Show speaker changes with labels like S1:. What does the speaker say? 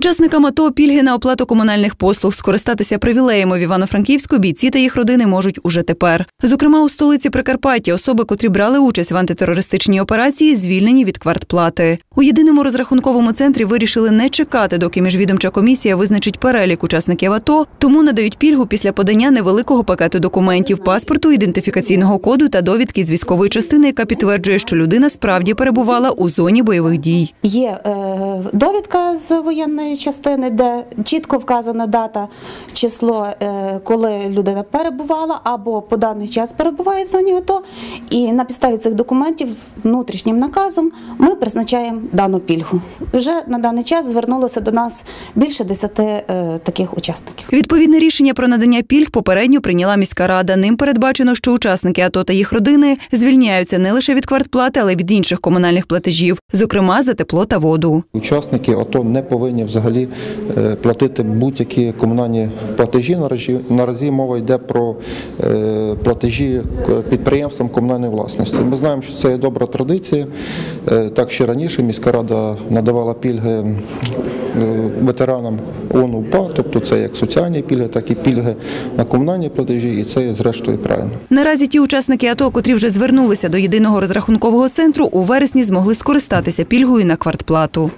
S1: Учасникам АТО пільги на оплату комунальних послуг скористатися привілеями в Івано-Франківську бійці та їх родини можуть уже тепер. Зокрема, у столиці Прикарпаття особи, котрі брали участь в антитерористичній операції, звільнені від квартплати. У єдиному розрахунковому центрі вирішили не чекати, доки міжвідомча комісія визначить перелік учасників АТО, тому надають пільгу після подання невеликого пакету документів паспорту, ідентифікаційного коду та довідки з військової частини, яка підтверджує, що людина справді перебувала у зоні бойових дій.
S2: Є е, довідка з воєнної частини, де чітко вказана дата, число, е, коли людина перебувала або по даний час перебуває в зоні АТО. І на підставі цих документів внутрішнім наказом ми призначаємо дану пільгу. Вже на даний час звернулося до нас більше 10 е, таких учасників.
S1: Відповідне рішення про надання пільг попередньо прийняла міська рада. Ним передбачено, що учасники АТО та їх родини звільняються не лише від квартплати, але й від інших комунальних платежів, зокрема за тепло та воду.
S3: Учасники АТО не повинні взагалі е, платити будь-які комунальні платежі. Наразі, наразі мова йде про е, платежі підприємствам комунальної власності. Ми знаємо, що це є добра традиція. Е, Так ще раніше міська рада надавала пільги ветеранам ООН УПА, тобто це як соціальні пільги, так і пільги на комунальні платежі, і це є зрештою правильно.
S1: Наразі ті учасники АТО, котрі вже звернулися до єдиного розрахункового центру, у вересні змогли скористатися пільгою на квартплату.